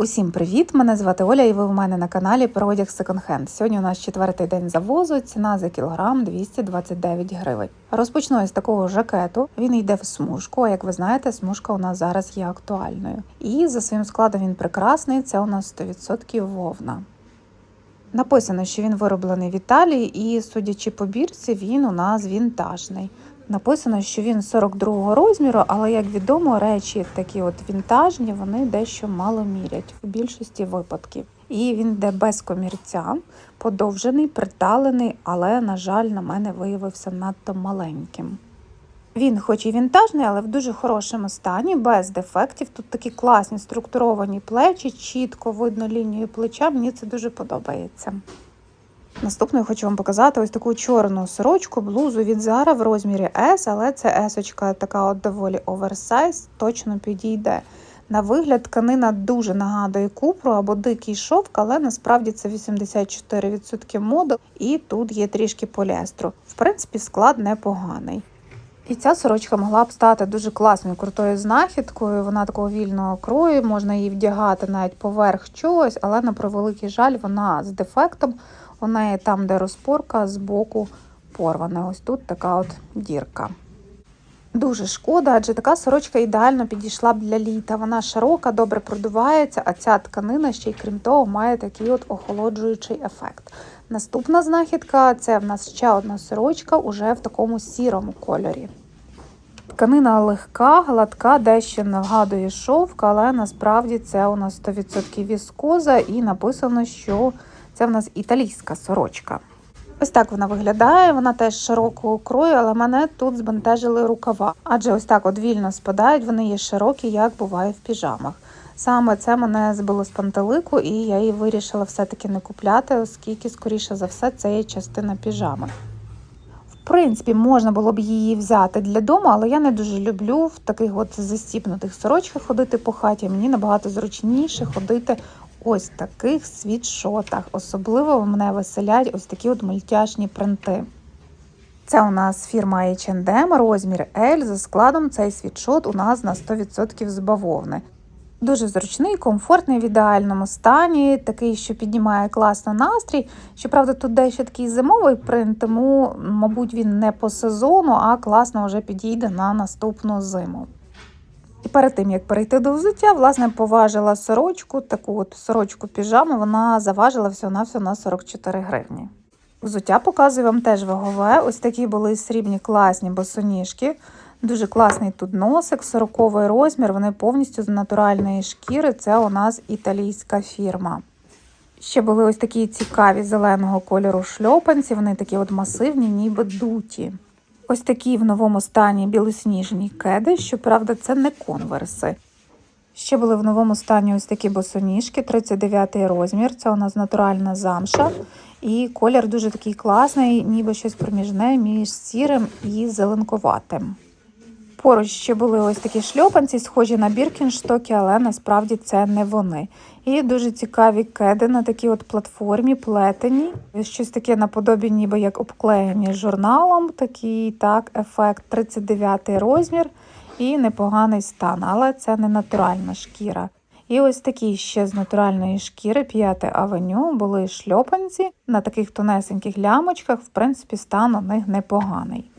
Усім привіт! Мене звати Оля, і ви в мене на каналі про одяг секонд-хенд. Сьогодні у нас четвертий день завозу. Ціна за кілограм 229 гривень. Розпочну із такого жакету. Він йде в смужку. А як ви знаєте, смужка у нас зараз є актуальною. І за своїм складом він прекрасний. Це у нас 100% вовна. Написано, що він вироблений в Італії, і судячи по бірці, він у нас вінтажний. Написано, що він 42 розміру, але як відомо, речі такі от вінтажні, вони дещо мало мірять в більшості випадків. І він йде без комірця, подовжений, приталений, але, на жаль, на мене виявився надто маленьким. Він, хоч і вінтажний, але в дуже хорошому стані, без дефектів. Тут такі класні структуровані плечі, чітко видно лінію плеча. Мені це дуже подобається. Наступною хочу вам показати ось таку чорну сорочку, блузу від Zara в розмірі S, але це S така от доволі оверсайз, точно підійде. На вигляд тканина дуже нагадує купру або дикий шовк, але насправді це 84% моду, і тут є трішки поліестру. В принципі, склад непоганий. І ця сорочка могла б стати дуже класною крутою знахідкою. Вона такого вільного крою, можна її вдягати навіть поверх чогось, але на превеликий жаль, вона з дефектом. У неї там, де розпорка, з боку порвана. Ось тут така от дірка. Дуже шкода, адже така сорочка ідеально підійшла б для літа. Вона широка, добре продувається, а ця тканина ще й крім того має такий от охолоджуючий ефект. Наступна знахідка це в нас ще одна сорочка уже в такому сірому кольорі. Тканина легка, гладка, дещо нагадує шовк, але насправді це у нас 100% віскоза, і написано, що це в нас італійська сорочка. Ось так вона виглядає, вона теж широкого крою, але мене тут збентежили рукава. Адже ось так от вільно спадають, вони є широкі, як буває в піжамах. Саме це мене збило з пантелику, і я її вирішила все-таки не купляти, оскільки, скоріше за все, це є частина піжами. В принципі, можна було б її взяти для дому, але я не дуже люблю в таких от застіпнутих сорочках ходити по хаті. Мені набагато зручніше ходити ось таких світшотах. Особливо мене веселять ось такі от мультяшні принти. Це у нас фірма H&M, розмір L. За складом цей світшот у нас на 100% з бавовни. Дуже зручний, комфортний в ідеальному стані, такий, що піднімає класно настрій. Щоправда, тут дещо такий зимовий принт, тому, мабуть, він не по сезону, а класно вже підійде на наступну зиму. І перед тим, як перейти до взуття, власне, поважила сорочку, таку от сорочку піжаму, вона заважила всього-навсього на 44 гривні. Взуття показую вам теж вагове. Ось такі були срібні класні босоніжки. Дуже класний тут носик, 40 розмір, вони повністю з натуральної шкіри. Це у нас італійська фірма. Ще були ось такі цікаві зеленого кольору шльопанці, вони такі от масивні, ніби дуті. Ось такі в новому стані білосніжні кеди, щоправда, це не конверси. Ще були в новому стані ось такі босоніжки, 39 розмір. Це у нас натуральна замша. І колір дуже такий класний, ніби щось проміжне між сірим і зеленкуватим. Поруч ще були ось такі шльопанці, схожі на біркінштоки, але насправді це не вони. І дуже цікаві кеди на такій от платформі, плетені. Щось таке наподобі, ніби як обклеєні журналом. Такий так, ефект 39 розмір і непоганий стан, але це не натуральна шкіра. І ось такі ще з натуральної шкіри 5 авеню були шльопанці на таких тонесеньких лямочках. В принципі, стан у них непоганий.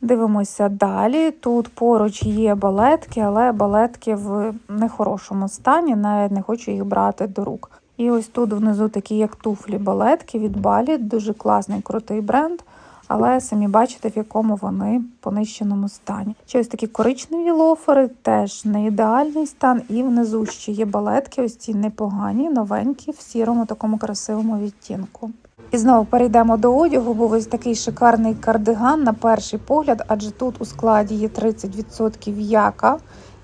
Дивимося далі. Тут поруч є балетки, але балетки в нехорошому стані, навіть не хочу їх брати до рук. І ось тут внизу такі, як туфлі балетки від Балі, дуже класний крутий бренд, але самі бачите, в якому вони понищеному стані. Ще ось такі коричневі лофери, теж не ідеальний стан, і внизу ще є балетки, ось ці непогані, новенькі, в сірому такому красивому відтінку. І знову перейдемо до одягу, був ось такий шикарний кардиган на перший погляд, адже тут у складі є 30% яка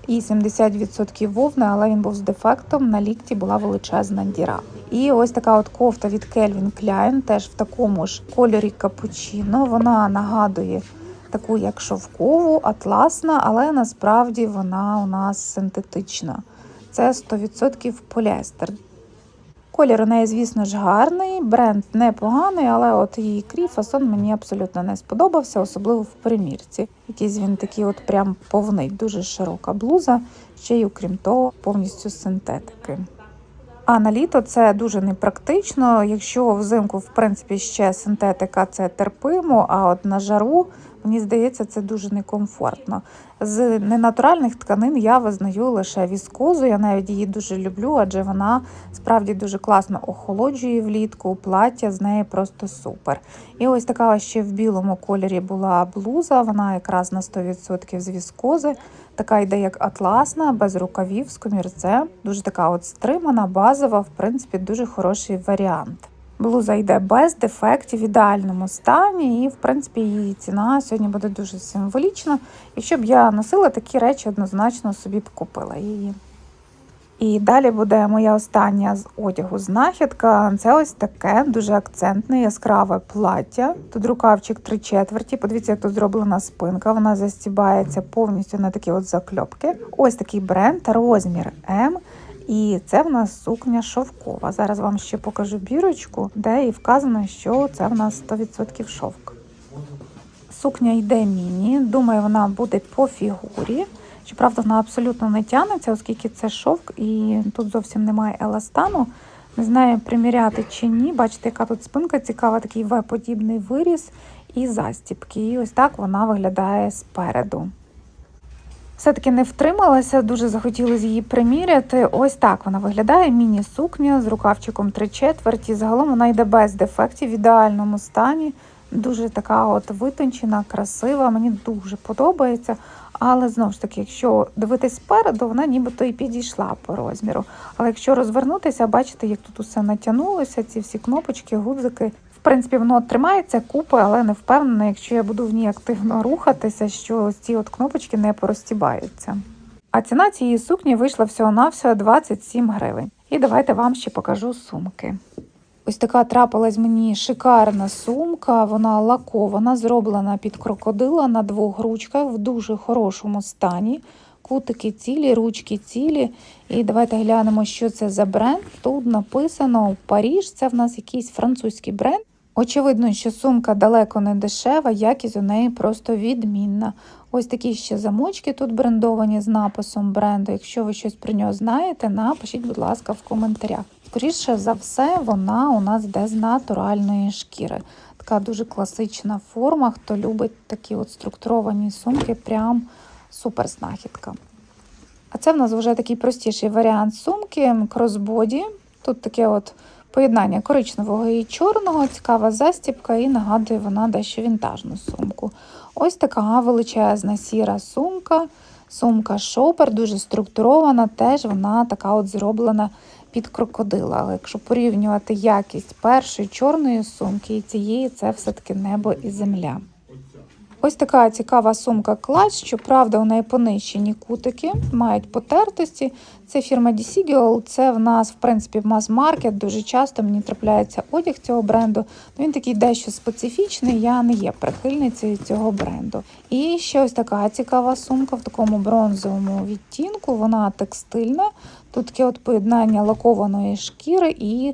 і 70% вовни, але він був з дефектом. На лікті була величезна діра. І ось така от кофта від Calvin Klein, теж в такому ж кольорі капучино. Вона нагадує таку, як шовкову, атласна, але насправді вона у нас синтетична. Це 100% поліестер. Колір у неї, звісно ж, гарний, бренд непоганий, але от її крій фасон мені абсолютно не сподобався, особливо в примірці. Якийсь він такий от прям повний, дуже широка блуза, ще й окрім того, повністю синтетики. А на літо це дуже непрактично. Якщо взимку, в принципі, ще синтетика це терпимо, а от на жару, мені здається, це дуже некомфортно. З ненатуральних тканин я визнаю лише віскозу. Я навіть її дуже люблю, адже вона справді дуже класно охолоджує влітку. Плаття з неї просто супер. І ось така ще в білому кольорі була блуза. Вона якраз на 100% з віскози. Така йде як атласна, без рукавів, з комірцем. Дуже така от стримана, базова, в принципі, дуже хороший варіант. Блуза йде без дефектів, в ідеальному стані, і в принципі її ціна сьогодні буде дуже символічна. Якщо б я носила такі речі, однозначно собі б купила її. І далі буде моя остання з одягу знахідка. Це ось таке дуже акцентне, яскраве плаття. Тут рукавчик три четверті. Подивіться, як тут зроблена спинка. Вона застібається повністю на такі от закльопки. Ось такий бренд, розмір М. І це в нас сукня шовкова. Зараз вам ще покажу бірочку, де і вказано, що це в нас 100% шовк. Сукня йде міні. Думаю, вона буде по фігурі. Щоправда, вона абсолютно не тягнеться, оскільки це шовк і тут зовсім немає еластану. Не знаю, приміряти чи ні. Бачите, яка тут спинка цікава, такий В-подібний виріс і застібки. І ось так вона виглядає спереду. Все-таки не втрималася, дуже захотілося її приміряти. Ось так вона виглядає. Міні-сукня з рукавчиком 3 четверті. Загалом вона йде без дефектів в ідеальному стані. Дуже така от витончена, красива. Мені дуже подобається. Але знову ж таки, якщо дивитись спереду, вона нібито і підійшла по розміру. Але якщо розвернутися, бачите, як тут усе натягнулося, ці всі кнопочки, гудзики. Принципі, воно тримається купи, але не впевнена, якщо я буду в ній активно рухатися, що ось ці от кнопочки не порозтібаються. А ціна цієї сукні вийшла всього-навсього 27 гривень. І давайте вам ще покажу сумки. Ось така трапилась мені шикарна сумка. Вона лакована, зроблена під крокодила на двох ручках в дуже хорошому стані. Кутики цілі, ручки цілі. І давайте глянемо, що це за бренд. Тут написано Паріж. Це в нас якийсь французький бренд. Очевидно, що сумка далеко не дешева, якість у неї просто відмінна. Ось такі ще замочки тут брендовані з написом бренду. Якщо ви щось про нього знаєте, напишіть, будь ласка, в коментарях. Скоріше за все, вона у нас йде з натуральної шкіри. Така дуже класична форма. Хто любить такі от структуровані сумки, прям супер знахідка. А це в нас вже такий простіший варіант сумки кросбоді. Тут таке от поєднання коричневого і чорного, цікава застібка, і нагадує вона дещо вінтажну сумку. Ось така величезна сіра сумка. Сумка шопер, дуже структурована, теж вона така от зроблена під крокодила. Але якщо порівнювати якість першої чорної сумки і цієї, це все-таки небо і земля. Ось така цікава сумка клач, щоправда, у неї понищені кутики, мають потертості. Це фірма Desigual, це в нас, в принципі, мас-маркет. Дуже часто мені трапляється одяг цього бренду. Він такий дещо специфічний, я не є прихильницею цього бренду. І ще ось така цікава сумка в такому бронзовому відтінку. Вона текстильна. Тут таке от поєднання лакованої шкіри і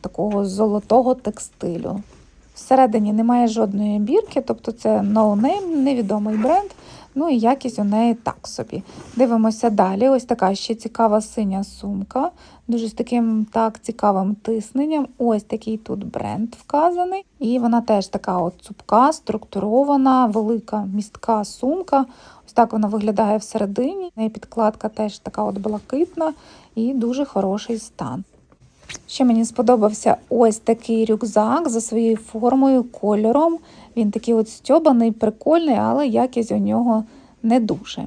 такого золотого текстилю. Всередині немає жодної бірки, тобто це no-name, невідомий бренд. Ну і якість у неї так собі. Дивимося далі. Ось така ще цікава синя сумка, дуже з таким так цікавим тисненням. Ось такий тут бренд вказаний. І вона теж така от цупка, структурована, велика містка сумка. Ось так вона виглядає всередині. В неї підкладка теж така от блакитна і дуже хороший стан. Ще мені сподобався ось такий рюкзак за своєю формою, кольором. Він такий от стьобаний, прикольний, але якість у нього не дуже.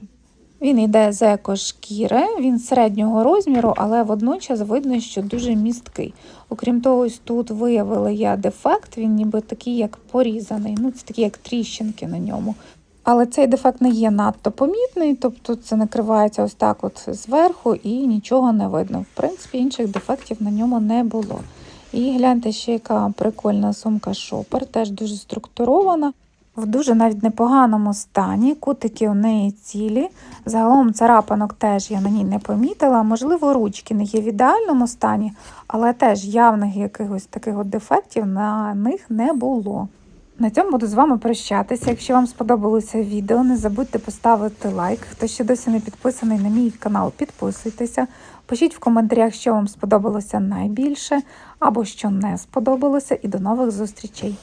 Він йде з екошкіри, він середнього розміру, але водночас видно, що дуже місткий. Окрім того, ось тут виявила я дефект, він ніби такий, як порізаний. Ну, це такі, як тріщинки на ньому. Але цей дефект не є надто помітний, тобто це накривається ось так от зверху і нічого не видно. В принципі, інших дефектів на ньому не було. І гляньте, ще яка прикольна сумка шопер, теж дуже структурована. в дуже навіть непоганому стані. Кутики у неї цілі. Загалом царапанок теж я на ній не помітила. Можливо, ручки не є в ідеальному стані, але теж явних якихось таких от дефектів на них не було. На цьому буду з вами прощатися. Якщо вам сподобалося відео, не забудьте поставити лайк. Хто ще досі не підписаний на мій канал, підписуйтеся. Пишіть в коментарях, що вам сподобалося найбільше або що не сподобалося, і до нових зустрічей.